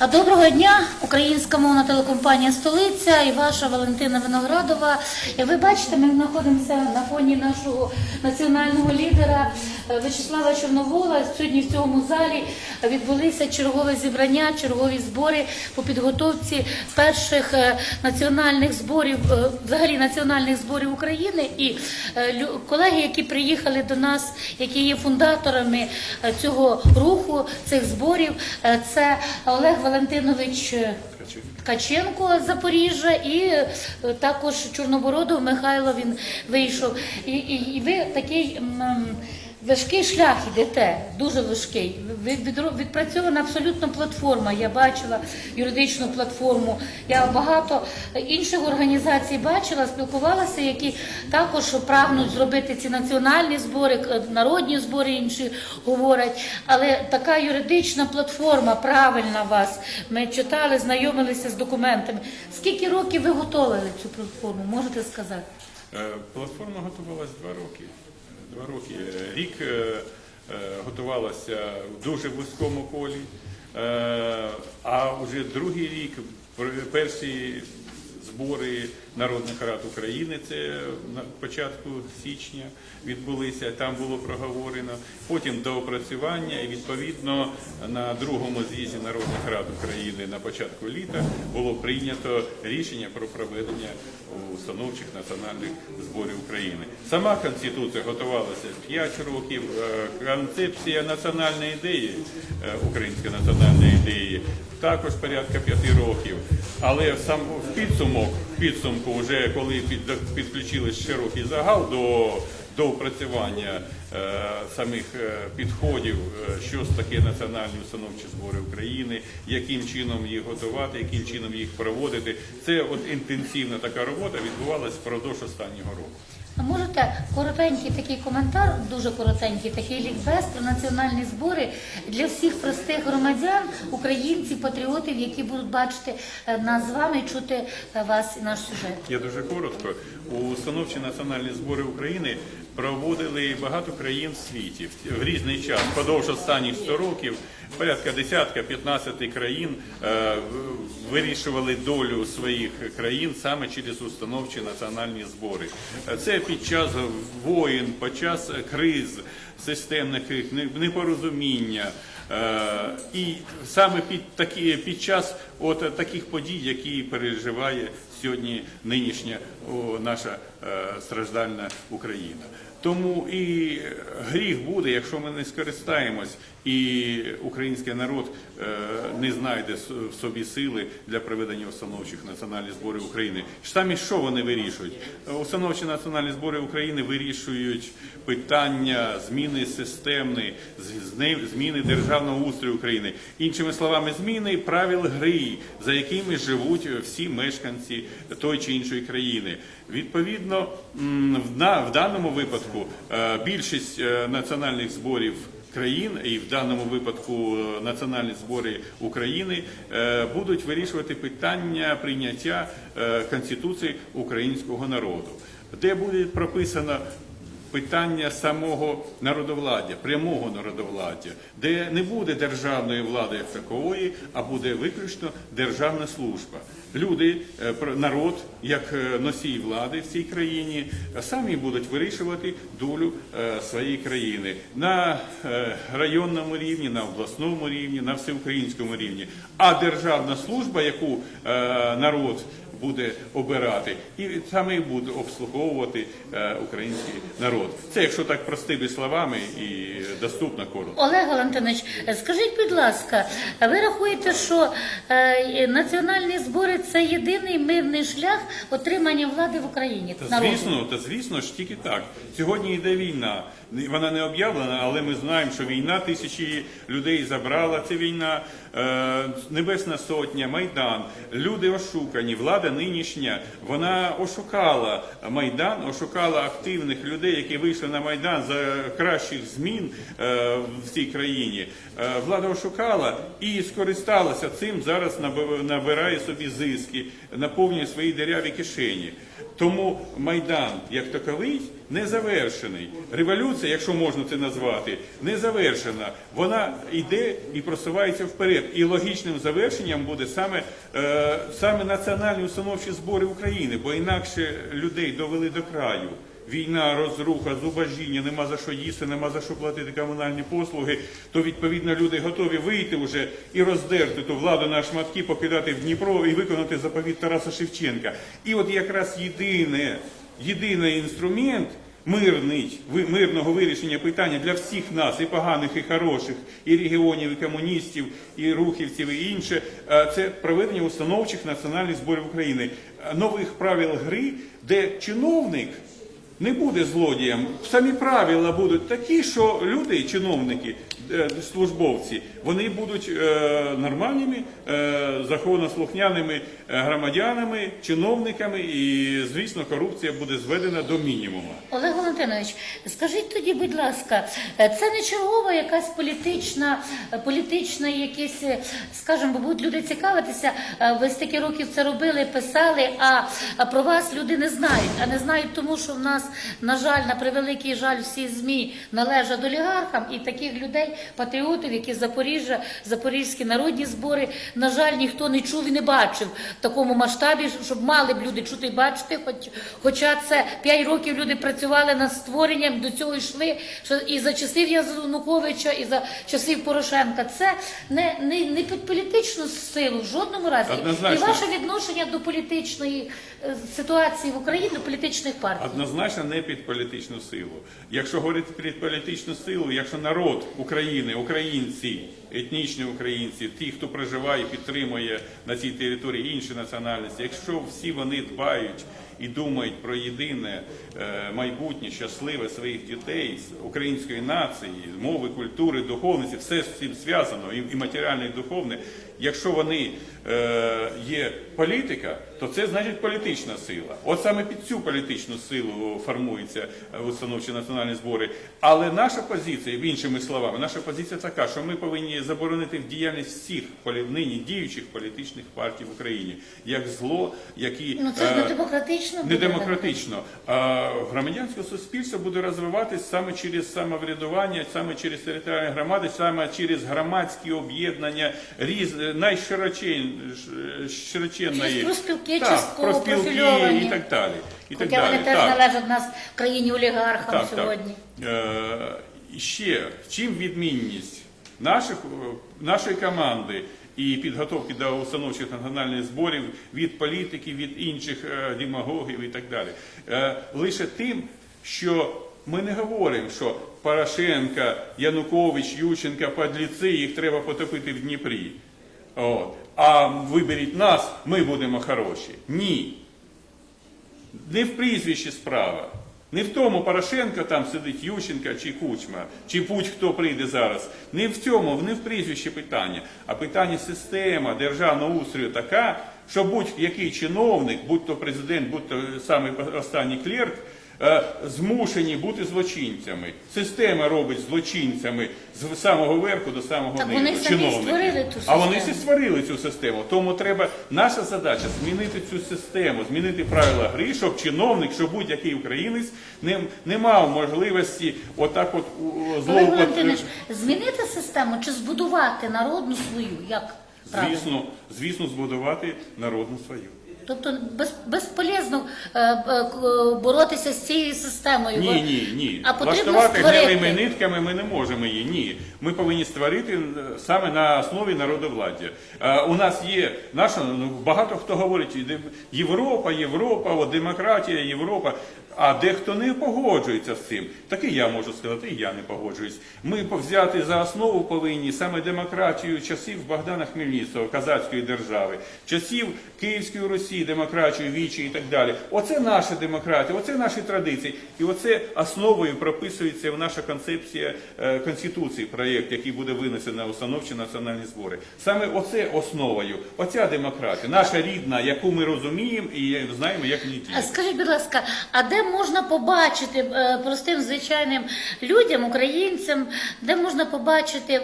Доброго дня, українська мовна телекомпанія Столиця і ваша Валентина Виноградова. Ви бачите, ми знаходимося на фоні нашого національного лідера е, Вячеслава Чорновола. Сьогодні в цьому залі відбулися чергове зібрання, чергові збори по підготовці перших е, національних зборів, е, взагалі національних зборів України. І колеги, які приїхали до нас, які є фундаторами цього руху, цих зборів, це Олег Валентинович. е, Ткаченко з Запоріжжя і е, також Чорнобородов Михайло він вийшов. І, і, і ви такий важкий шлях йдете, дуже важкий. Відпрацьована абсолютно платформа. Я бачила юридичну платформу. Я багато інших організацій бачила, спілкувалася, які також прагнуть зробити ці національні збори, народні збори інші говорять. Але така юридична платформа правильна вас. Ми читали, знайомилися з документами. Скільки років ви готували цю платформу? Можете сказати? Е, Платформа готувалася два роки. Два роки. Е, Рік е, е, готувалася в дуже вузькому колі, а вже другий рік перші збори народних рад України, це на початку січня відбулися, там було проговорено. Потім доопрацювання і відповідно на другому з'їзді народних рад України на початку літа було прийнято рішення про проведення установчих національних зборів України. Сама конституція готувалася 5 років. е, Концепція національної ідеї, е, української національної ідеї, також порядка 5 років. Але сам в підсумок, підсумку, вже коли під, підключили широкий загал до до опрацювання самих е, підходів, е, що ж таке національні установчі збори України, яким чином їх готувати, яким чином їх проводити. Це от інтенсивна така робота відбувалася впродовж останнього року. А можете коротенький такий коментар, дуже коротенький, такий лікбез про національні збори для всіх простих громадян, українців, патріотів, які будуть бачити е, нас з вами, чути е, вас і наш сюжет. Я дуже коротко. У установчі національні збори України проводили багато країн в світі в різний час. Впродовж останніх 100 років порядка десятка 15 країн е, вирішували долю своїх країн саме через установчі національні збори. Це під час воїн, під час криз системних непорозуміння. Е, І саме під такі під час от таких подій, які переживає сьогодні нинішня наша е, страждальна Україна. Тому і гріх буде, якщо ми не скористаємось, і український народ е, не знайде в собі сили для проведення установчих національних зборів України. Самі що вони вирішують? Установчі національні збори України вирішують питання зміни системної, зміни державного устрою України. Іншими словами, зміни правил гри, за якими живуть всі мешканці тої чи іншої країни. Відповідно, в даному випадку е, більшість е, національних зборів країн, і в даному випадку е, національні збори України е, будуть вирішувати питання прийняття е, конституції українського народу, де буде прописано питання самого народовладдя, прямого народовладдя, де не буде державної влади як такової, а буде виключно державна служба. Люди, е, народ, як е, носій влади в цій країні, самі будуть вирішувати долю е, своєї країни на районному рівні, на обласному рівні, на всеукраїнському рівні. А державна служба, яку народ буде обирати, і саме буде обслуговувати е, український народ. Це якщо так простими словами і доступно коротко. Олег Валентинович, скажіть, будь ласка, ви рахуєте, що е, національні збори це єдиний мирний шлях отримання влади в Україні? Та звісно, та звісно ж тільки так. Сьогодні йде війна. Вона не об'явлена, але ми знаємо, що війна тисячі людей забрала. Це війна, Небесна Сотня, Майдан. Люди ошукані. Влада нинішня вона ошукала Майдан, ошукала активних людей, які вийшли на Майдан за кращих змін е, в цій країні. Е, влада ошукала і скористалася цим. Зараз набирає собі зиски, наповнює свої дереві кишені. Тому Майдан, як таковий, не завершений. Революція, якщо можна це назвати, не завершена. Вона йде і просувається вперед. І логічним завершенням буде саме, е, саме національні установчі збори України, бо інакше людей довели до краю. Війна, розруха, зубожіння, нема за що їсти, нема за що платити комунальні послуги, то відповідно люди готові вийти вже і роздерти ту владу на шматки, покидати в Дніпро і виконати заповіт Тараса Шевченка. І от якраз єдине, єдиний інструмент мирний, мирного вирішення питання для всіх нас, і поганих, і хороших, і регіонів, і комуністів, і рухівців, і інше, е, це проведення установчих національних зборів України, Е, нових правил гри, де чиновник не буде злодієм. Самі правила будуть такі, що люди, чиновники, е, службовці, вони будуть е, нормальними, е, законослухняними громадянами, чиновниками, і звісно, корупція буде зведена до мінімуму. Олег Валентинович, скажіть тоді, будь ласка, це не чергова якась політична, політична якісь, скажімо, будуть люди цікавитися, ви стільки років це робили, писали, а про вас люди не знають. А не знають тому, що в нас, на жаль, на превеликий жаль, всі ЗМІ належать олігархам, і таких людей, патріотів, які з Запоріжжя, Запорізькі народні збори, на жаль, ніхто не чув і не бачив в такому масштабі, щоб мали б люди чути і бачити, хоч, хоча це 5 років люди працювали над створенням, до цього йшли що і за часів Януковича, і за часів Порошенка. Це не, не, не під політичну силу в жодному разі. Однозначно. І ваше відношення до політичної е, ситуації в Україні, до політичних партій. Однозначно не під політичну силу. Якщо говорити під політичну силу, якщо народ України, українці, етнічні українці, ті, хто проживає, підтримує на цій території інші національності, якщо всі вони дбають і думають про єдине е, майбутнє, щасливе своїх дітей, з української нації, мови, культури, духовності, все з цим зв'язано, і, матеріальне, і духовне. Якщо вони е, є політика, то це значить політична сила. От саме під цю політичну силу формуються е, установчі національні збори. Але наша позиція, іншими словами, наша позиція така, що ми повинні заборонити в діяльність всіх нині діючих політичних партій в Україні як зло, які Ну це ж не е, демократично. буде, не демократично. А громадянське суспільство буде розвиватись саме через самоврядування, саме через територіальні громади, саме через громадські об'єднання різ найширочен широченної Через профспілки, так, частково профільовані. і так далі. І так далі. вони теж Так. належать нас країні олігархам Так, сьогодні. так. Е, ще чим відмінність наших, нашої команди і підготовки до установчих національних зборів від політиків, від інших е, демагогів і так далі. Е, лише тим, що ми не говоримо, що Порошенка, Янукович, Ющенка, подліці, їх треба потопити в Дніпрі. От. А виберіть нас, ми будемо хороші. Ні. Не в прізвищі справа. Не в тому Порошенко там сидить Ющенка чи Кучма, чи будь-хто прийде зараз. Не в цьому, не в прізвищі питання, а питання система державного устрою така, що будь-який чиновник, будь то президент, будь то самий останній клерк, змушені бути злочинцями. Система робить злочинцями з самого верху до самого Так низу. вони чиновників. створили ту А вони всі створили цю систему. Тому треба наша задача змінити цю систему, змінити правила гри, щоб чиновник, щоб будь-який українець не, не мав можливості отак от злоупот... Змінити систему чи збудувати народну свою? Як правильно? Звісно, звісно, збудувати народну свою. Тобто без, безполезно е, е, боротися з цією системою. Ні, ні, ні. А потрібно Влаштувати створити. гнилими нитками ми не можемо її. Ні. Ми повинні створити е, саме на основі народовладдя. Е, У нас є наша, ну, багато хто говорить, «Іде Європа, Європа, от демократія, Європа. А дехто не погоджується з цим. Так і я можу сказати, і я не погоджуюсь. Ми взяти за основу повинні саме демократію часів Богдана Хмельницького, Казацької держави, часів Київської Русі, демократію, вічі і так далі. Оце наша демократія, оце наші традиції. І оце основою прописується в наша концепція е, Конституції, проєкт, який буде винесений на установчі національні збори. Саме оце основою, оця демократія, наша рідна, яку ми розуміємо і знаємо, як ній А скажіть, будь ласка, а де де можна побачити е, простим звичайним людям, українцям, де можна побачити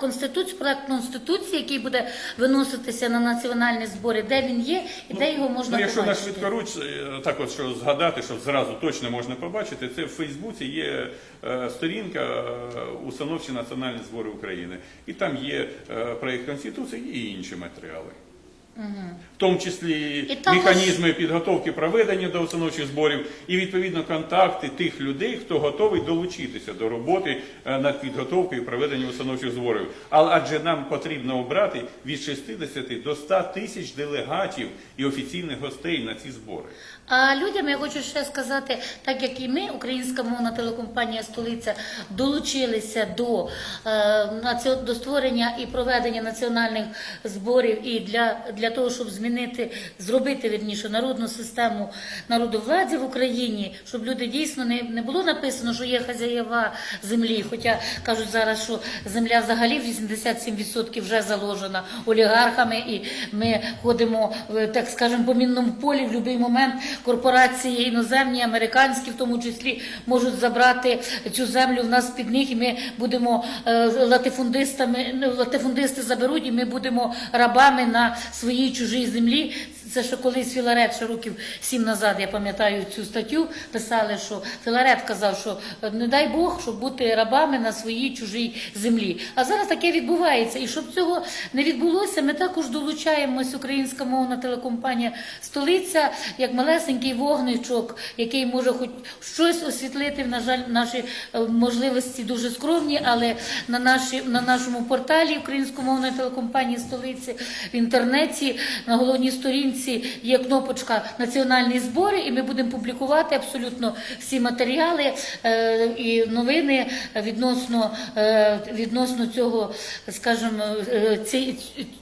конституцію, проект конституції, який буде виноситися на національні збори, де він є і де його можна Ну, якщо на побачити. швидкоруч, е, так от що згадати, що зразу точно можна побачити, це в Фейсбуці є е, сторінка установчі національні збори України. І там є проєкт Конституції і інші матеріали. В тому числі І також- механізми підготовки проведення до установчих зборів і відповідно контакти тих людей, хто готовий долучитися до роботи е, над підготовкою і проведенням установчих зборів. Але адже нам потрібно обрати від 60 до 100 тисяч делегатів і офіційних гостей на ці збори. А людям я хочу ще сказати, так як і ми, українська мовна телекомпанія Столиця, долучилися до, е, до створення і проведення національних зборів і для, для того, щоб змінити, зробити вірніше народну систему народовладдя в Україні, щоб люди дійсно не, не було написано, що є хазяєва землі. Хоча кажуть зараз, що земля взагалі в 87% вже заложена олігархами, і ми ходимо, так скажемо, по мінному полі в будь-який момент корпорації іноземні, американські, в тому числі, можуть забрати цю землю в нас під них, і ми будемо е, латифундистами. ну, Латифундисти заберуть, і ми будемо рабами на своїй чужій землі. Це ще колись Філарет, ще років сім назад, я пам'ятаю цю статтю, писали, що Філарет казав, що е, не дай Бог, щоб бути рабами на своїй чужій землі. А зараз таке відбувається. І щоб цього не відбулося, ми також долучаємось, українська мовна телекомпанія Столиця, як малесенький вогничок, який може хоч щось освітлити. На жаль, наші е, можливості дуже скромні, але на, наші, на нашому порталі українськомовної телекомпанії Столиці в інтернеті на головній сторінці є кнопочка Національні збори, і ми будемо публікувати абсолютно всі матеріали е, і новини відносно, е, відносно цього, скажімо, е, ці-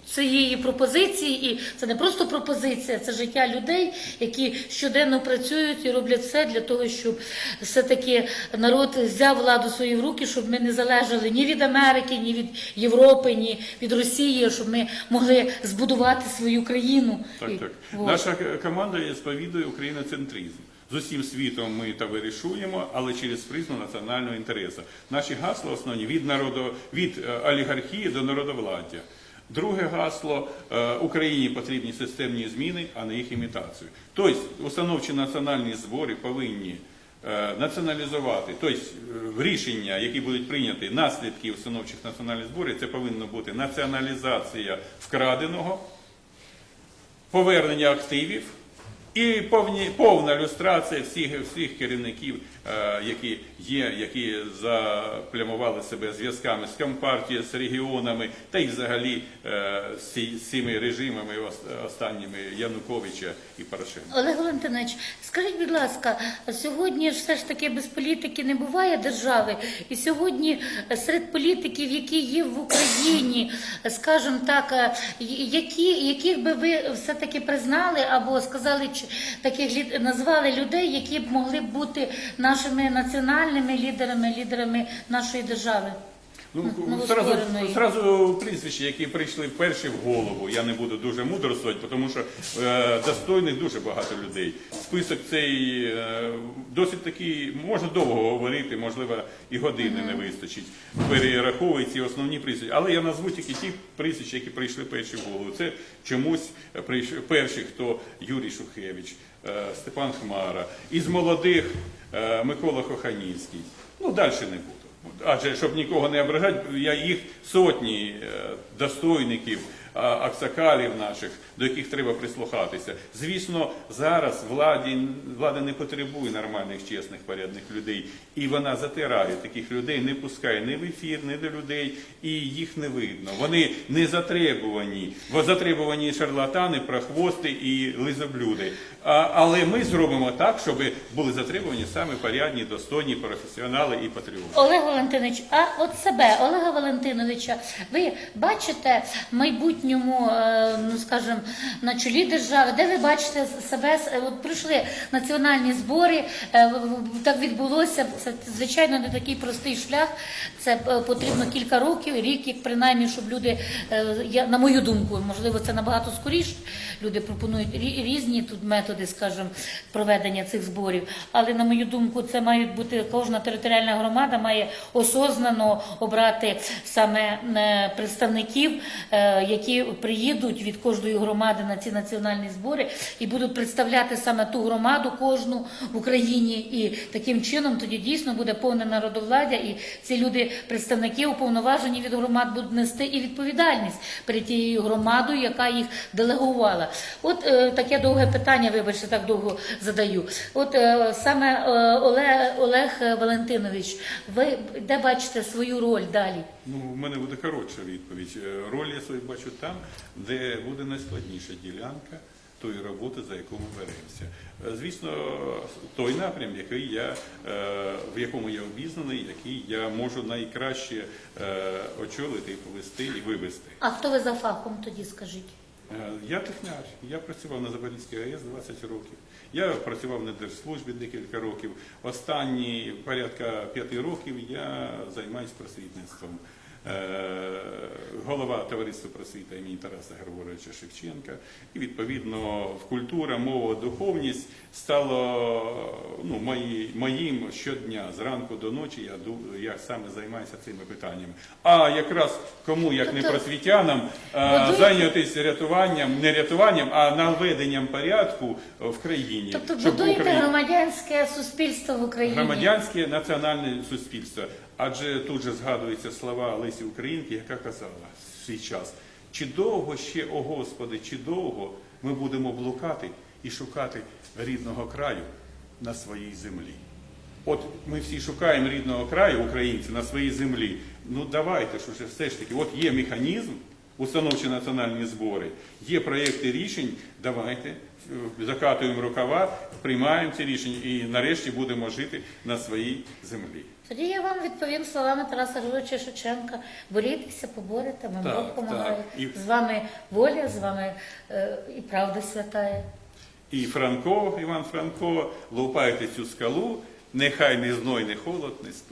цієї пропозиції. І це не просто пропозиція, це життя людей, які щоденно працюють і роблять все для того, щоб все-таки народ взяв владу в руки, щоб ми не залежали ні від Америки, ні від Європи, ні від Росії, щоб ми могли збудувати свою країну. Так, І- так. вот. Наша команда сповідує україноцентризм. З усім світом ми та вирішуємо, але через призму національного інтересу. Наші гасла основні від народу від е, олігархії до народовладдя. Друге гасло е, Україні потрібні системні зміни, а не їх імітацію. Тобто, установчі національні збори повинні е, націоналізувати, тобто е, рішення, які будуть прийняті наслідки установчих національних зборів, це повинна бути націоналізація вкраденого повернення активів і повні, повна люстрація всіх, всіх керівників, які є, які заплямували себе зв'язками з Компартією, з регіонами та й взагалі е, з цими режимами останніми Януковича і Порошенка. Олег Валентинович, скажіть, будь ласка, сьогодні ж все ж таки без політики не буває держави, і сьогодні е, серед політиків, які є в Україні, е, скажімо так, е, які, яких би ви все-таки признали або сказали, таких назвали людей, які б могли бути нашими національними лідерами, лідерами нашої держави? Ну, сразу, сразу прізвища, які прийшли перші в голову, я не буду дуже мудрствувати, тому що е, достойних дуже багато людей. Список цей е, досить такий, можна довго говорити, можливо, і години не вистачить. Перераховують ці основні прізвища. Але я назву тільки ті прізвища, які прийшли перші в голову. Це чомусь прийшли перші, хто Юрій Шухевич, Степан Хмара. Із молодих е, Микола Коханівський. Ну, далі не буду. Адже щоб нікого не ображати, я їх сотні е, достойників, аксакалів наших, до яких треба прислухатися. Звісно, зараз владі, влада не потребує нормальних, чесних, порядних людей, і вона затирає таких людей, не пускає ні в ефір, ні до людей, і їх не видно. Вони не затребувані, бо затребувані шарлатани, прохвости і лизоблюди. Але ми зробимо так, щоб були затребувані саме порядні, достойні професіонали і патріоти. Олег Валентинович, а от себе, Олега Валентиновича, ви бачите майбутньому, е, ну скажімо, на чолі держави, де ви бачите себе? е, От прийшли національні збори, е, так відбулося. Це звичайно не такий простий шлях. Це потрібно кілька років, рік, як принаймні, щоб люди, я на мою думку, можливо, це набагато скоріше. Люди пропонують різні тут методи, скажімо, проведення цих зборів. Але на мою думку, це мають бути кожна територіальна громада має осознано обрати саме е, представників, е, які приїдуть від кожної громади на ці національні збори і будуть представляти саме ту громаду кожну в Україні. І таким чином тоді дійсно буде повне народовладдя, і ці люди, представники уповноважені від громад, будуть нести і відповідальність перед тією громадою, яка їх делегувала. От е, таке довге питання, вибачте, так довго задаю. От е, саме е, Олег, Олег Валентинович, ви де бачите свою роль далі? Ну, в мене буде коротша відповідь. Е, Роль я свою бачу там, де буде найскладніша ділянка тої роботи, за яку ми беремося. Звісно, той напрям, який я, в якому я обізнаний, який я можу найкраще очолити і повести і вивести. А хто ви за фахом тоді скажіть? Е, Я техняр, я працював на Запорізькій АЕС 20 років. Я працював на держслужбі декілька років. Останні порядка п'яти років я займаюся просвітництвом. Е, Голова товариства просвіта імені Тараса Григоровича Шевченка. І відповідно в культура, мова, духовність стало ну, мої, моїм щодня зранку до ночі. Я ду- я саме займаюся цими питаннями. А якраз кому як не Тобто- просвітянам е, зайнятися рятуванням, не рятуванням, а наведенням порядку в країні. Тобто будуєте Україна- громадянське суспільство в Україні? громадянське національне суспільство. Адже тут же згадуються слова Лесі Українки, яка казала в свій час, чи довго ще, о Господи, чи довго ми будемо блукати і шукати рідного краю на своїй землі. От ми всі шукаємо рідного краю, українці, на своїй землі. Ну давайте ж уже все ж таки, от є механізм, установчі національні збори, є проєкти рішень, давайте закатуємо рукава, приймаємо ці рішення і нарешті будемо жити на своїй землі. Тоді я вам відповім словами Тараса Григоровича Шевченка. Борітеся, поборете, вам Так, Бог допомагає. І- З вами воля, з вами е, і правда святає. І Франко, Іван Франко, лупайте цю скалу, нехай не зной, не холод, не спина.